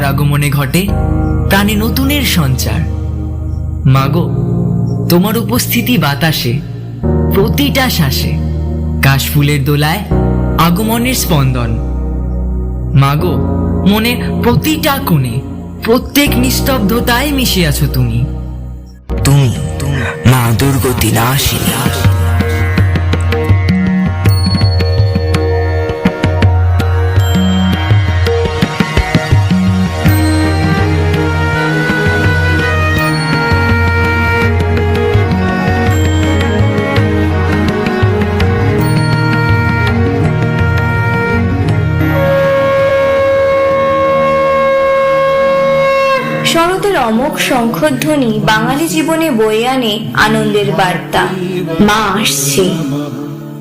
দুর্গার আগমনে ঘটে প্রাণে নতুনের সঞ্চার। মাগো, তোমার উপস্থিতি বাতাসে, প্রতিটা শ্বাসে, কাশফুলের দোলায় আগমনের স্পন্দন। মাগো, মনে প্রতিটা কোণে, প্রত্যেক নিস্তব্ধতায় মিশে আছো তুমি। তুমি, মা দুর্গতি নাশিনী। শরতের অমোক শঙ্খধ্বনি বাঙালি জীবনে বয়ে আনে আনন্দের বার্তা। মা আসছে।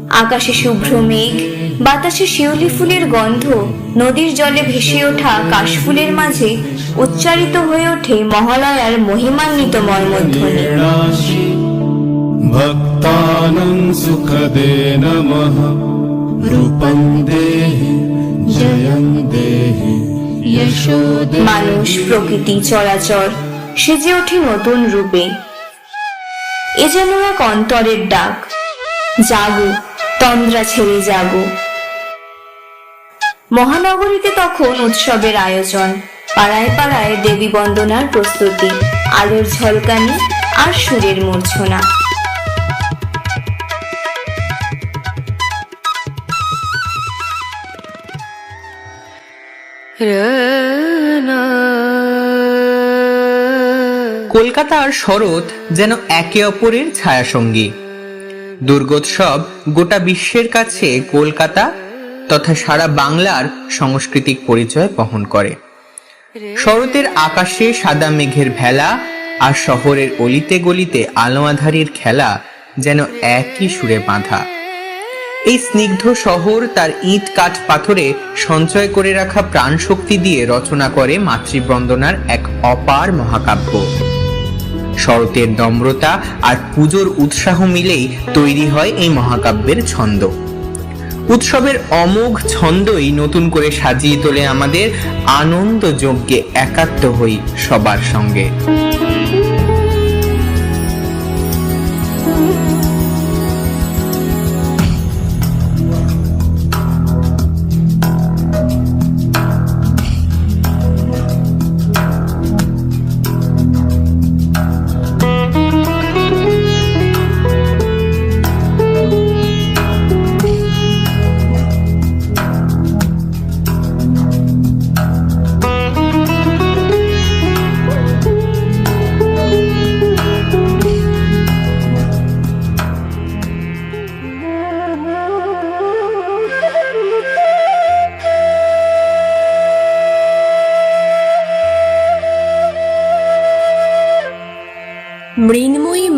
আকাশে শুভ্র মেঘ, বাতাসে শিউলি ফুলের গন্ধ, নদীর জলে ভেসে ওঠা কাশফুলের মাঝে উচ্চারিত হয়ে ওঠে মহালয়ার মহিমান্বিত মর্মধ্বনি। ভক্তানং সুখদে নমঃ। রূপং দেহি, জয়ং দেহি। মানুষ প্রকৃতি চরাচর সেজে ওঠে নতুন রূপে। এ যেন এক অন্তরের ডাক। জাগো, তন্দ্রা ছেড়ে জাগো। মহানগরীতে তখন উৎসবের আয়োজন। পাড়ায় পাড়ায় দেবী বন্দনার প্রস্তুতি, আলোর ঝলকানি আর সুরের মূর্ছনা। কলকাতার শরৎ যেন একে অপরের ছায়াসঙ্গী। দুর্গোৎসব গোটা বিশ্বের কাছে কলকাতা তথা সারা বাংলার সাংস্কৃতিক পরিচয় বহন করে। শরতের আকাশে সাদা মেঘের ভেলা আর শহরের অলিতে গলিতে আলো আধারির খেলা যেন একই সুরে বাঁধা। এই স্নিগ্ধ শহর তার ইট, কাঠ, পাথরে সঞ্চয় করে রাখা প্রাণ শক্তি দিয়ে রচনা করে মাতৃবন্দনার এক অপার মহাকাব্য। শরতের নম্রতা আর পুজোর উৎসাহ মিলেই তৈরি হয় এই মহাকাব্যের ছন্দ। উৎসবের অমোঘ ছন্দই নতুন করে সাজিয়ে তোলে আমাদের আনন্দ যজ্ঞে একাত্ম হই সবার সঙ্গে।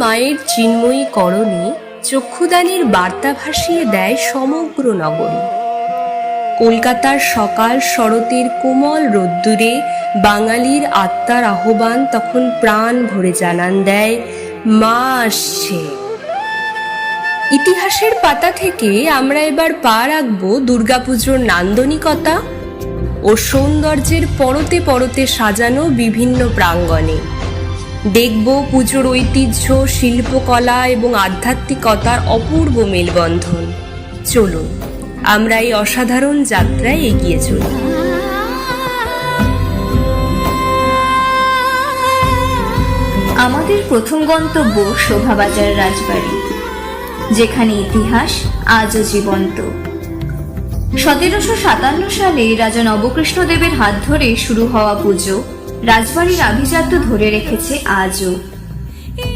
মায়ের চিন্ময়ী করণে চক্ষুদানের বার্তা ভাসিয়ে দেয় সমগ্র নগরী। কলকাতার সকাল শরতের কোমল রোদ্দুরে বাঙালির আত্মার আহ্বান তখন প্রাণ ভরে জানান দেয়, মা আসছে। ইতিহাসের পাতা থেকে আমরা এবার পা রাখব দুর্গাপুজোর নান্দনিকতা ও সৌন্দর্যের পরতে পরতে সাজানো বিভিন্ন প্রাঙ্গণে। দেখব পুজোর ঐতিহ্য, শিল্পকলা এবং আধ্যাত্মিকতার অপূর্ব মেলবন্ধন। চলুন, আমরা এই অসাধারণ যাত্রায় এগিয়ে চলি। আমাদের প্রথম গন্তব্য শোভাবাজার রাজবাড়ি, যেখানে ইতিহাস আজও জীবন্ত। সতেরোশো সাতান্ন সালে রাজা নবকৃষ্ণদেবের হাত ধরে শুরু হওয়া পুজো রাজবাড়ির আভিজাত্য ধরে রেখেছে আজও।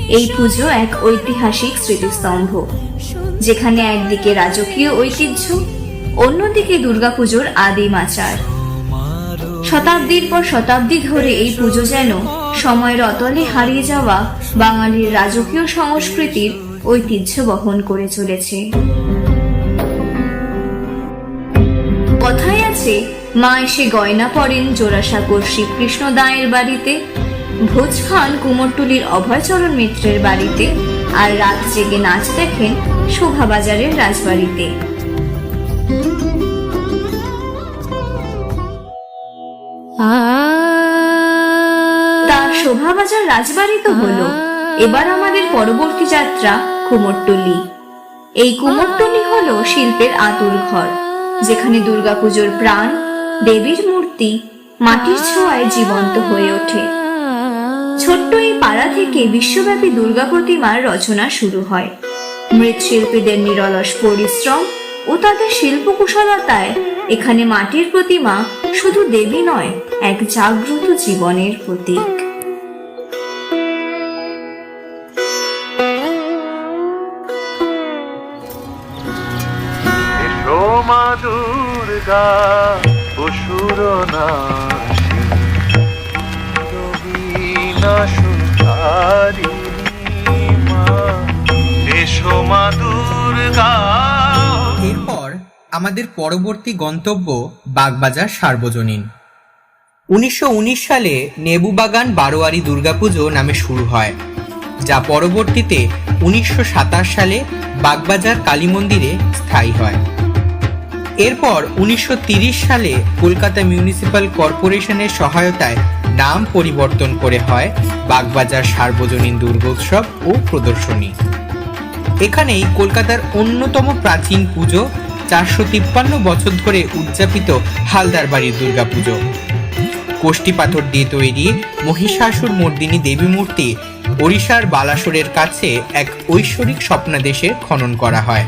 এই পুজো এক ঐতিহাসিক স্মৃতিস্তম্ভ, যেখানে একদিকে রাজকীয় ঐতিহ্য, অন্যদিকে দুর্গাপুজোর আদিম আচার। শতাব্দীর পর শতাব্দী ধরে এই পুজো যেন সময়ের অতলে হারিয়ে যাওয়া বাঙালির রাজকীয় সংস্কৃতির ঐতিহ্য বহন করে চলেছে। কথায় আছে মা এসে গয়না পরেন জোড়াসাগর শ্রীকৃষ্ণ দায়ের বাড়িতে ভোজ খান কুমোরটুলির অভয়চরণ মিত্রের বাড়িতে আর রাত জেগে নাচ দেখেন শোভাবাজারের রাজবাড়িতে। তার শোভাবাজার রাজবাড়ি তো হলো। এবার আমাদের পরবর্তী যাত্রা কুমোরটুলি। এই কুমোরটুলি হলো শিল্পের আতুর ঘর যেখানে দুর্গাপুজোর প্রাণ দেবীর মূর্তি মাটির ছোঁয়ায় জীবন্ত হয়ে ওঠে। ছোট্ট এই পাড়া থেকে বিশ্বব্যাপী দুর্গা প্রতিমার রচনা শুরু হয়। মৃৎশিল্পীদের নিরলস পরিশ্রম ও তাদের শিল্পকুশলতায় এখানে মাটির প্রতিমা শুধু দেবী নয়, এক জাগ্রত জীবনের প্রতীক। মা দুর্গা। অসুর এরপর আমাদের পরবর্তী গন্তব্য বাগবাজার সার্বজনীন। উনিশশো উনিশ সালে নেবুবাগান বারোয়ারি দুর্গাপুজো নামে শুরু হয়, যা পরবর্তীতে উনিশশো সাতাশ সালে বাগবাজার কালী মন্দিরে স্থায়ী হয়। এরপর উনিশশো সালে কলকাতা মিউনিসিপ্যাল কর্পোরেশনের সহায়তায় নাম পরিবর্তন করে হয় বাগবাজার সার্বজনীন দুর্গোৎসব ও প্রদর্শনী। এখানেই কলকাতার অন্যতম প্রাচীন পুজো, চারশো তিপ্পান্ন বছর ধরে উদযাপিত হালদার বাড়ির দুর্গাপুজো। কোষ্টি পাথর দিয়ে তৈরি মহিষাসুর মর্দিনী দেবী মূর্তি ওড়িশার বালাসোরের কাছে এক ঐশ্বরিক স্বপ্নাদেশে খনন করা হয়।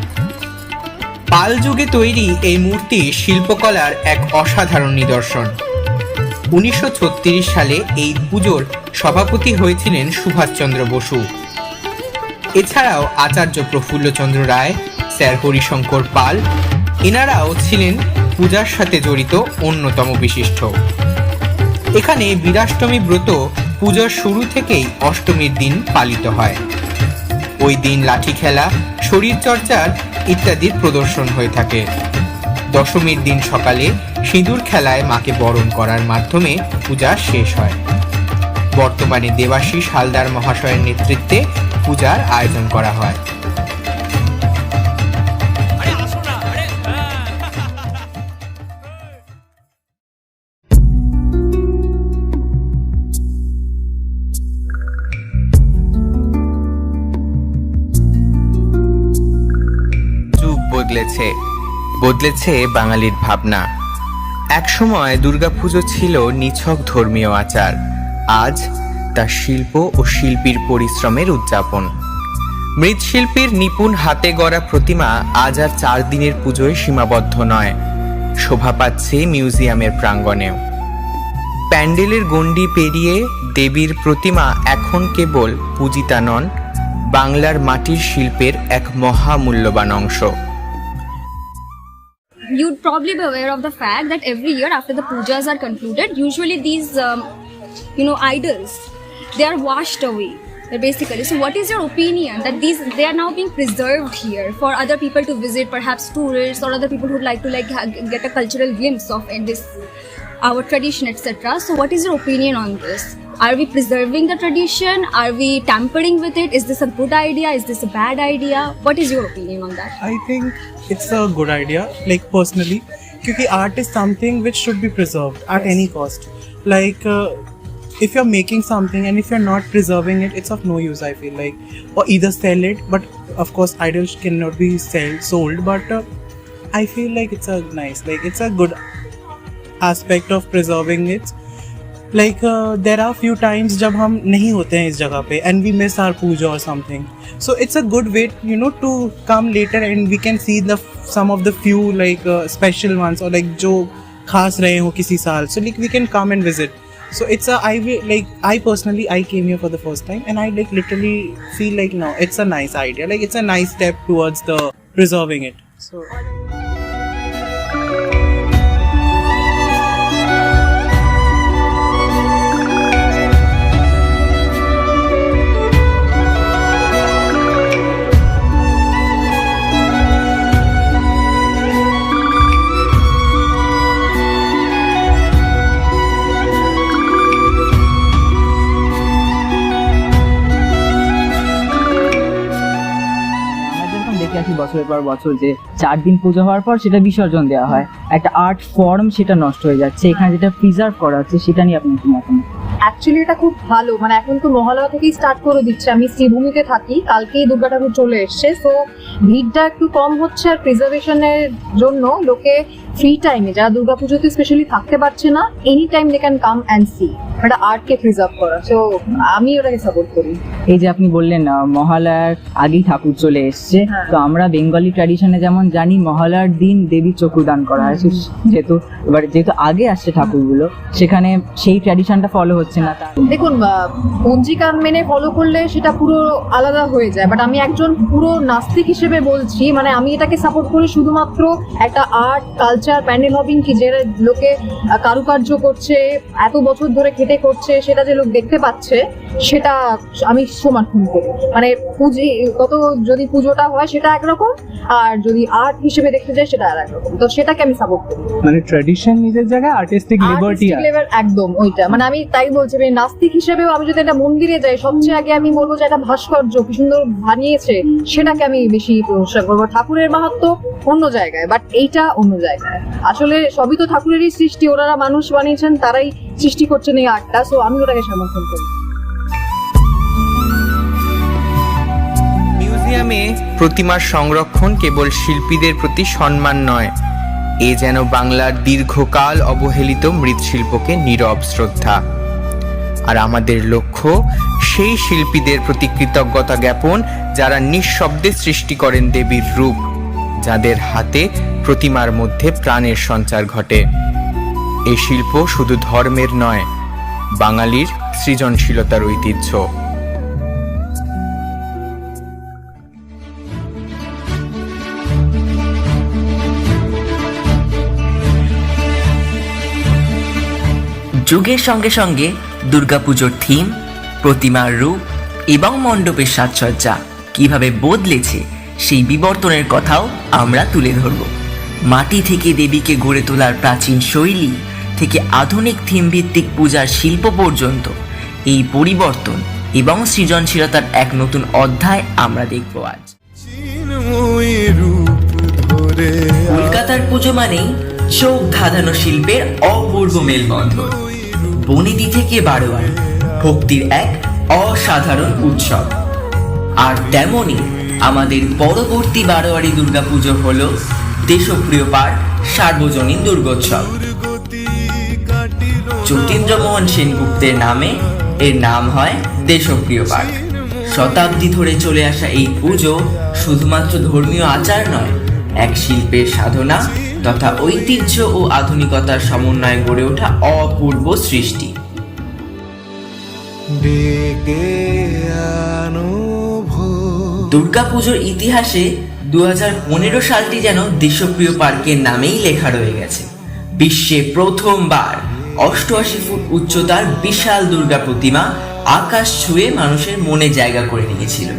পাল যুগে তৈরি এই মূর্তি শিল্পকলার এক অসাধারণ নিদর্শন। উনিশশো ছত্রিশ সালে এই পুজোর সভাপতি হয়েছিলেন সুভাষচন্দ্র বসু। এছাড়াও আচার্য প্রফুল্লচন্দ্র রায়, স্যার হরিশঙ্কর পাল, এনারাও ছিলেন পূজার সাথে জড়িত অন্যতম বিশিষ্ট। এখানে বীরাষ্টমী ব্রত পূজার শুরু থেকেই অষ্টমীর দিন পালিত হয়। ওই দিন লাঠি খেলা, শরীরচর্চার ইত্যাদির প্রদর্শন হয়ে থাকে। দশমীর দিন সকালে সিঁদুর খেলায় মাকে বরণ করার মাধ্যমে পূজা শেষ হয়। বর্তমানে দেবাশিস হালদার মহাশয়ের নেতৃত্বে পূজার আয়োজন করা হয়। বদলেছে বদলেছে বাঙালির ভাবনা। একসময় দুর্গাপুজো ছিল নিছক ধর্মীয় আচার, আজ তা শিল্প ও শিল্পীর পরিশ্রমের উদযাপন। মৃৎশিল্পীর নিপুণ হাতে গড়া প্রতিমা আজ আর চার দিনের পুজোয় সীমাবদ্ধ নয়, শোভা পাচ্ছে মিউজিয়ামের প্রাঙ্গণেও। প্যান্ডেলের গণ্ডি পেরিয়ে দেবীর প্রতিমা এখন কেবল পূজিতা নন, বাংলার মাটির শিল্পের এক মহামূল্যবান অংশ। You'd probably be aware of the fact that every year after the pujas are concluded usually these um, you know idols they are washed away. Basically so what is your opinion that these they are now being preserved here for other people to visit perhaps tourists or other people who'd like to like get a cultural glimpse of this our tradition etc so what is your opinion on this are we preserving the tradition are we tampering with it is this a good idea is this a bad idea what is your opinion on that I think it's a good idea, like personally, because art is something which should be preserved at any cost. Like, uh, if you're making something and if you're not preserving it, it's of no use. I feel like, or either sell it, but of course, idols cannot be sell, sold. But uh, I feel like it's a nice, like it's a good aspect of preserving it. Like there are few times जब हम नहीं होते हैं इस जगह पे and we miss our puja or something so it's a good wait you know to come later and we can see the some of the few like special ones or like जो खास रहे हो किसी साल. So like we can come and visit so it's I like I personally I came you for the first time and I like literally feel like now it's a nice idea like it's a nice step towards the preserving it so দেখে পর বছর যে চার দিন পুজো হওয়ার পর সেটা বিসর্জন দেওয়া হয়। একটা আর্ট ফর্ম সেটা নষ্ট হয়ে যাচ্ছে। এখানে যেটা প্রিজার্ভ করা হচ্ছে, সেটা নিয়ে আপনি কি মতামত? অ্যাকচুয়ালি এটা খুব ভালো। মানে এখন তো মহালয়া থেকেই স্টার্ট করে দিচ্ছে। আমি শ্রীভূমিতে থাকি। কালকেই দুর্গা ঠাকুর চলে এসছে। তো ভিড়টা একটু কম হচ্ছে আর প্রিজার্ভেশনের জন্য লোকে ফ্রি টাইমে যারা দুর্গা পুজোতে স্পেশালি থাকতে পারছে না any time they can come and see একটা আর্টকে প্রিজার্ভ করা। সো আমি ওটাকে সাপোর্ট করি। এই যে আপনি বললেন মহালয়ার আগেই ঠাকুর চলে এসছে। হ্যাঁ। তো আমরা বেঙ্গলি ট্র্যাডিশনে যেমন জানি মহালয়ার দিন দেবী চক্ষুদান করা হয়। যেহেতু এবার যেহেতু আগে আসছে ঠাকুরগুলো সেখানে সেই ট্র্যাডিশনটা ফলো হচ্ছে না। দেখুন আহ, পঞ্জিকা মেনে ফলো করলে সেটা পুরো আলাদা হয়ে যায়। বাট আমি একজন পুরো নাস্তিক হিসেবে বলছি মানে আমি এটাকে সাপোর্ট করি শুধুমাত্র একটা আর্ট কালচার প্যান্ডেল হবিং কি যে লোকে কারুকার্য করছে এত বছর ধরে খেটে করছে সেটা যে লোক দেখতে পাচ্ছে সেটা আমি সমর্থন করি মানে পুঁজি কত যদি পুজোটা হয় সেটা একরকম আর যদি আর্ট হিসেবে দেখতে যায় সেটা আর একরকম। তো সেটাকে আমি সাপোর্ট করি। মানে ট্র্যাডিশন নিজের জায়গায় আর্টিস্টিক লিবার্টি level একদম ওইটা। মানে আমি তাই বলছি আমি নাস্তিক হিসেবেও আমি যদি একটা মন্দিরে যাই সবচেয়ে আগে আমি বলব যে একটা ভাস্কর্য কি সুন্দর বানিয়েছে সেটাকে আমি বেশি প্রশংসা করব। ঠাকুরের মাহাত্ম অন্য জায়গায় বাট এইটা অন্য জায়গায়। আসলে সবই তো ঠাকুরেরই সৃষ্টি ওনারা মানুষ বানিয়েছেন তারাই সৃষ্টি করছেন এই আর্টটা সো আমি ওটাকে সমর্থন করি। মিউজিয়ামে প্রতিমার সংরক্ষণ কেবল শিল্পীদের প্রতি সম্মান নয়, এ যেন বাংলার দীর্ঘকাল অবহেলিত মৃৎশিল্পকে নীরব শ্রদ্ধা। আর আমাদের লক্ষ্য, সেই শিল্পীদের প্রতি কৃতজ্ঞতা জ্ঞাপন যারা নিঃশব্দে সৃষ্টি করেন দেবীর রূপ, যাদের হাতে প্রতিমার মধ্যে প্রাণের সঞ্চার ঘটে। এই শিল্প শুধু ধর্মের নয়, বাঙালির সৃজনশীলতার ঐতিহ্য। যুগের সঙ্গে সঙ্গে দুর্গাপুজোর থিম প্রতিমার রূপ এবং মণ্ডপের সাজসজ্জা কীভাবে বদলেছে সেই বিবর্তনের কথাও আমরা তুলে ধরব। মাটি থেকে দেবীকে গড়ে তোলার প্রাচীন শৈলী থেকে আধুনিক থিম ভিত্তিক পূজার শিল্প পর্যন্ত এই পরিবর্তন এবং সৃজনশীলতার এক নতুন অধ্যায় আমরা দেখব আজ। কলকাতার পুজো মানেই চোখ ধাঁধানো শিল্পের অপূর্ব মেলবন্ধন। বনেদি থেকে বারোয়ারি ভক্তির এক অসাধারণ উৎসব। আর তেমনই আমাদের পরবর্তী বারোয়ারি দুর্গাপুজো হল দেশপ্রিয় পাঠ সার্বজনীন দুর্গোৎসব। যতীন্দ্রমোহন সেনগুপ্তের নামে এর নাম হয় দেশপ্রিয় পাঠ। শতাব্দী ধরে চলে আসা এই পুজো শুধুমাত্র ধর্মীয় আচার নয়, এক শিল্পের সাধনা তথা ঐতিহ্য ও আধুনিকতার সমন্বয়ে গড়ে ওঠা অপূর্ব সৃষ্টি। দুর্গাপুজোর ইতিহাসে দু হাজার পনেরো সালটি যেন দেশপ্রিয় পার্কের নামেই লেখা রয়ে গেছে। বিশ্বে প্রথমবার অষ্টআশি ফুট উচ্চতার বিশাল দুর্গা প্রতিমা আকাশ ছুঁয়ে মানুষের মনে জায়গা করে নিয়েছিল।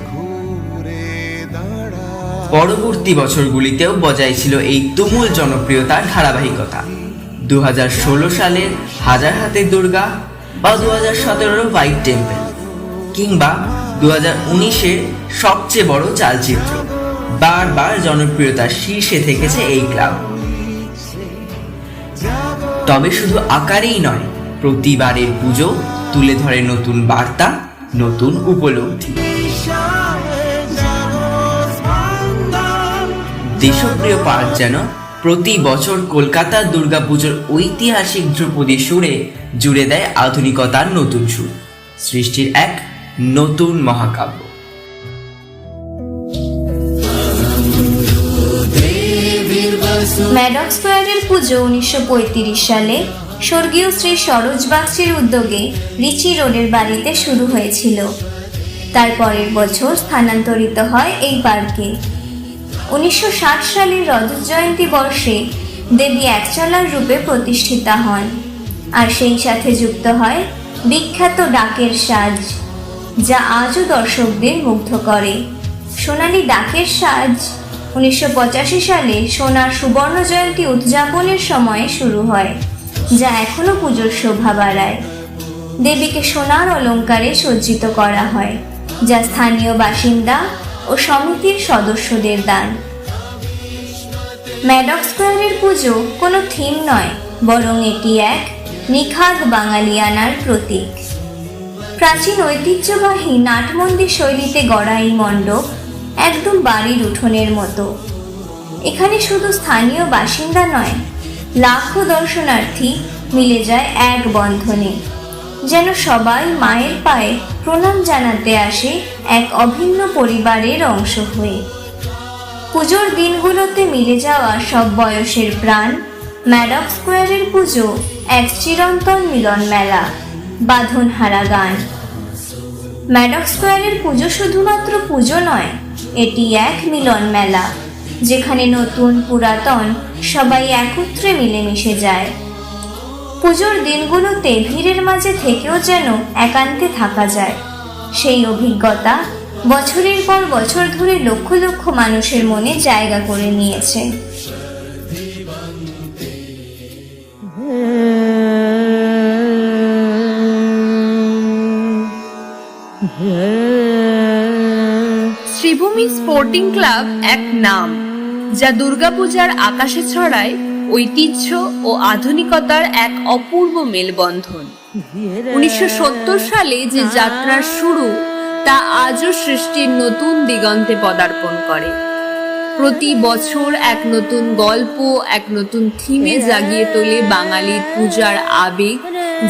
পরবর্তী বছরগুলিতেও বজায় ছিল এই তুমুল জনপ্রিয়তার ধারাবাহিকতা। দু হাজার ষোলো সালের হাজার হাতে দুর্গা বা দু হাজার সতেরোর হোয়াইট টেম্পল কিংবা দু হাজার উনিশের সবচেয়ে বড় চালচিত্র। বারবার জনপ্রিয়তার শীর্ষে থেকেছে এই ক্লাব। তবে শুধু আকারেই নয়, প্রতিবারের পুজো তুলে ধরে নতুন বার্তা, নতুন উপলব্ধি। দেশপ্রিয় পার্ক যেন প্রতি বছর কলকাতার দুর্গাপুজোর ঐতিহাসিক ধ্রুপদী সুরে জুড়ে দেয় আধুনিকতার নতুন সুর। সৃষ্টির এক নতুন মহাকাব্য। ম্যাডক স্কোয়ারের পুজো উনিশশো পঁয়ত্রিশ সালে স্বর্গীয় শ্রী সরোজ বাগচির উদ্যোগে রিচি রোডের বাড়িতে শুরু হয়েছিল। তার পরের বছর স্থানান্তরিত হয় এই পার্কে। উনিশশো ষাট সালের রজত জয়ন্তী বর্ষে দেবী একচলার রূপে প্রতিষ্ঠিতা হন আর সেই সাথে যুক্ত হয় বিখ্যাত ডাকের সাজ, যা আজও দর্শকদের মুগ্ধ করে। সোনালি ডাকের সাজ উনিশশো পঁচাশি সালে সোনার সুবর্ণ জয়ন্তী উদযাপনের সময় শুরু হয়, যা এখনও পুজোর শোভা বাড়ায়। দেবীকে সোনার অলঙ্কারে সজ্জিত করা হয়, যা স্থানীয় বাসিন্দা ও সমিতির সদস্যদের দান। ম্যাডক স্কোয়ারের পুজো কোনো থিম নয়, বরং এটি এক নিখাদ বাঙালিয়ানার প্রতীক। প্রাচীন ঐতিহ্যবাহী নাটমন্দির শৈলীতে গড়া এই মণ্ডপ একদম বাড়ির উঠোনের মতো। এখানে শুধু স্থানীয় বাসিন্দা নয়, লাখো দর্শনার্থী মিলে যায় এক বন্ধনে। যেন সবাই মায়ের পায়ে প্রণাম জানাতে আসে এক অভিন্ন পরিবারের অংশ হয়ে। পুজোর দিনগুলোতে মিলে যাওয়া সব বয়সের প্রাণ ম্যাডক স্কোয়ারের পুজো, এক চিরন্তন মিলন মেলা, বাঁধনহারা গান। ম্যাডক স্কোয়ারের পুজো শুধুমাত্র পুজো নয়, এটি এক মিলন মেলা, যেখানে নতুন পুরাতন সবাই একত্রে মিলেমিশে যায়। পুজোর দিনগুলোতে ভিড়ের মাঝে থেকেও যেন একান্তে থাকা যায়। সেই অভিজ্ঞতা বছরের পর বছর ধরে লক্ষ লক্ষ মানুষের মনে জায়গা করে নিয়েছে। শ্রীভূমি স্পোর্টিং ক্লাব এক নাম, যা দুর্গাপূজার আকাশে ছড়ায় ঐতিহ্য ও আধুনিকতার এক অপূর্ব মেলবন্ধন। উনিশশো সত্তর সালে যে যাত্রার শুরু, তা আজও সৃষ্টির নতুন দিগন্তে পদার্পণ করে। প্রতি বছর এক নতুন গল্প, এক নতুন থিমে জাগিয়ে তোলে বাঙালির পূজার আবেগ,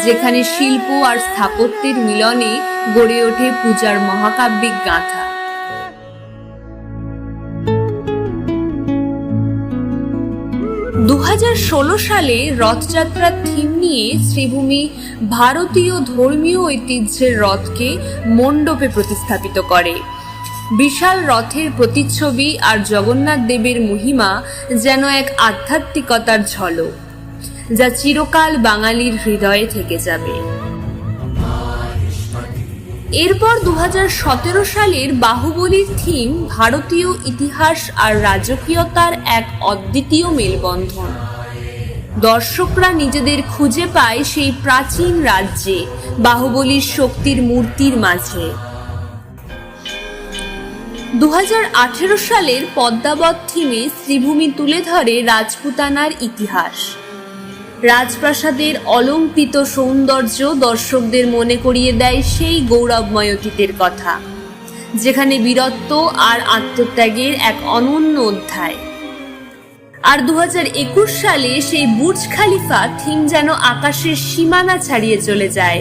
যেখানে শিল্প আর স্থাপত্যের মিলনে গড়ে ওঠে পূজার মহাকাব্যিক গাঁথা। দু হাজার ষোলো সালে রথযাত্রার থিম নিয়ে শ্রীভূমি ভারতীয় ধর্মীয় ঐতিহ্যের রথকে মণ্ডপে প্রতিস্থাপিত করে। বিশাল রথের প্রতিচ্ছবি আর জগন্নাথ দেবের মহিমা যেন এক আধ্যাত্মিকতার ঝলক, যা চিরকাল বাঙালির হৃদয়ে থেকে যাবে। এরপর দু হাজার সতেরো সালের বাহুবলীর থিম ভারতীয় ইতিহাস আর রাজকীয়তার এক অদ্বিতীয় মেলবন্ধন। দর্শকরা নিজেদের খুঁজে পায় সেই প্রাচীন রাজ্যে, বাহুবলীর শক্তির মূর্তির মাঝে। দু হাজার আঠেরো সালের পদ্মাবত থিমে শ্রীভূমি তুলে ধরে রাজপুতানার ইতিহাস। রাজপ্রাসাদের অলঙ্কৃত সৌন্দর্য দর্শকদের মনে করিয়ে দেয় সেই গৌরবময় অতীতের কথা, যেখানে বীরত্ব আর আত্মত্যাগের এক অনন্য অধ্যায়। আর দু একুশ সালে সেই বুর্জ খালিফা থিম যেন আকাশের সীমানা ছাড়িয়ে চলে যায়।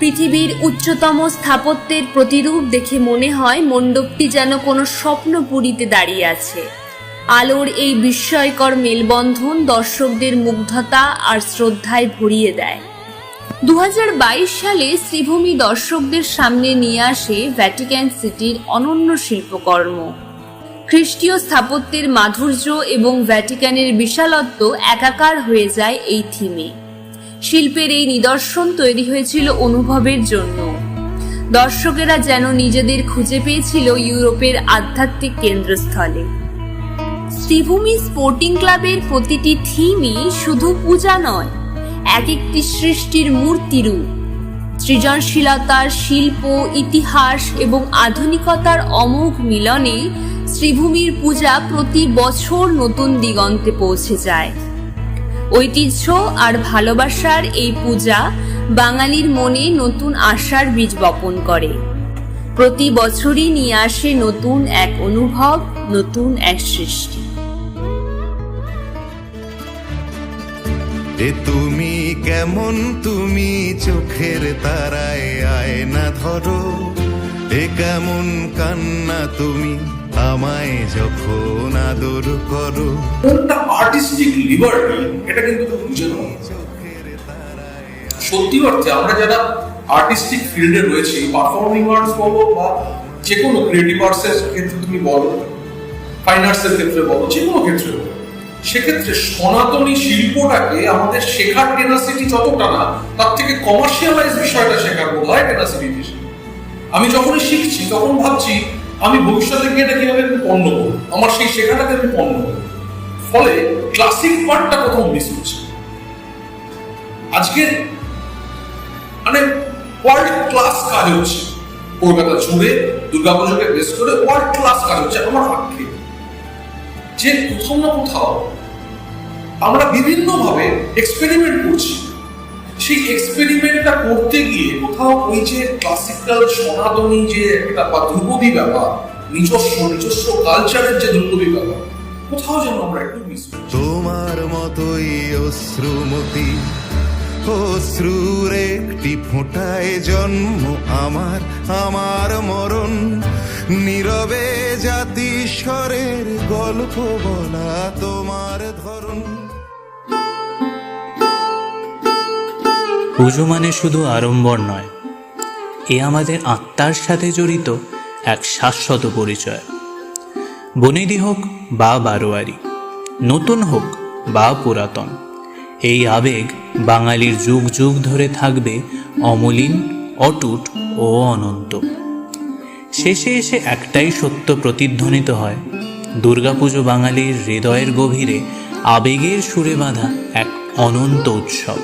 পৃথিবীর উচ্চতম স্থাপত্যের প্রতিরূপ দেখে মনে হয় মণ্ডপটি যেন কোনো স্বপ্নপুরীতে দাঁড়িয়ে আছে। আলোর এই বিস্ময়কর মেলবন্ধন দর্শকদের মুগ্ধতা আর শ্রদ্ধায় ভরিয়ে দেয়। দু হাজার বাইশ সালে শ্রীভূমি দর্শকদের সামনে নিয়ে আসে ভ্যাটিক্যান সিটির অনন্য শিল্পকর্ম। খ্রিস্টীয় স্থাপত্যের মাধুর্য এবং ভ্যাটিকানের বিশালত্ব একাকার হয়ে যায় এই থিমে। শিল্পের এই নিদর্শন তৈরি হয়েছিল অনুভবের জন্য। দর্শকেরা যেন নিজেদের খুঁজে পেয়েছিল ইউরোপের আধ্যাত্মিক কেন্দ্রস্থলে। শ্রীভূমি স্পোর্টিং ক্লাবের প্রতিটি থিমই শুধু পূজা নয়, এক একটি সৃষ্টির মূর্তিরূপ সৃজনশীলতার শিল্প, ইতিহাস এবং আধুনিকতার অমোঘ মিলনে শ্রীভূমির পূজা প্রতি বছর নতুন দিগন্তে পৌঁছে যায়। ঐতিহ্য আর ভালোবাসার এই পূজা বাঙালির মনে নতুন আশার বীজ বপন করে। প্রতি বছরই নিয়ে আসে নতুন এক অনুভব, নতুন এক সৃষ্টি। এ তুমি কেমন তুমি চোখের তারায় আয়না ধরো, এ কেমন কান্না তুমি আমায় যখন আদর করো। আর্টিস্টিক লিবার্টি এটা কিন্তু সত্যি অর্থে আমরা যারা আর্টিস্টিক ফিল্ডে রয়েছি পারফর্মিং আর্টস বলো বা যে কোনো ক্রিয়েটিভ আর্টসের ক্ষেত্রে তুমি বলো ফাইন আর্টসের ক্ষেত্রে বলো যে কোনো ক্ষেত্রে বলো সেক্ষেত্রে সনাতনী শিল্পটাকে আমাদের শেখার টেনাসিটি যতটা না, তার থেকে কমার্শিয়ালাইজ বিষয়টা শেখার বোধ হয় টেনাসিটি আমি যখনই শিখছি, তখন ভাবছি, আমি ভবিষ্যতে গিয়ে এটা কীভাবে আমি পণ্য করব। আমার সেই শেখাটাকে আমি পণ্য করব। ফলে ক্লাসিক পার্টটা কোথাও মিস হচ্ছে। আজকে মানে ওয়ার্ল্ড ক্লাস কাজ হচ্ছে। কলকাতা জুড়ে দুর্গাপুজোকে বেস করে ওয়ার্ল্ড ক্লাস কাজ হচ্ছে। আমার আক্ষেপ। যে কোথাও না কোথাও আমরা বিভিন্নভাবে এক্সপেরিমেন্ট করছি। সেই এক্সপেরিমেন্টটা করতে গিয়ে কোথাও ওই যে ক্লাসিক্যাল সনাতনী যে একটা বা ধ্রুপদী ব্যাপার, নিজস্ব নিজস্ব কালচারের যে ধ্রুপদী ব্যাপার, কোথাও যেন আমরা একটু মিস তোমার মতোই অশ্রুমতি, অশ্রুর একটি ফোঁটায় জন্ম আমার আমার মরণ। নীরবে জাতিস্বরের গল্প বলা তোমার ধরন। পুজো মানে শুধু আড়ম্বর নয়, এ আমাদের আত্মার সাথে জড়িত এক শাশ্বত পরিচয়। বনেদি হোক বা বারোয়ারি, নতুন হোক বা পুরাতন, এই আবেগ বাঙালির যুগ যুগ ধরে থাকবে অমলিন, অটুট ও অনন্ত। শেষে এসে একটাই সত্য প্রতিধ্বনিত হয়। দুর্গাপুজো বাঙালির হৃদয়ের গভীরে আবেগের সুরে বাঁধা এক অনন্ত উৎসব।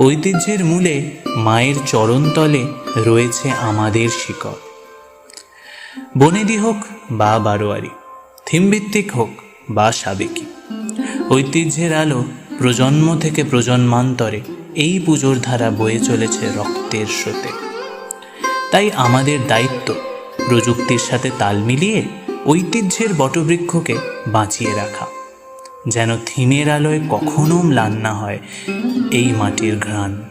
ঐতিহ্যের মূলে মায়ের চরণতলে রয়েছে আমাদের শিকড়। বনেদি হোক বা বারোয়ারি, থিমভিত্তিক হোক বা সাবেকি, ঐতিহ্যের আলো প্রজন্ম থেকে প্রজন্মান্তরে এই পুজোর ধারা বয়ে চলেছে রক্তের স্রোতে। তাই আমাদের দায়িত্ব প্রযুক্তির সাথে তাল মিলিয়ে ঐতিহ্যের বটবৃক্ষকে বাঁচিয়ে রাখা। যেন থিমের আলোয় কখনো ম্লান না হয় এই মাটির ঘ্রাণ।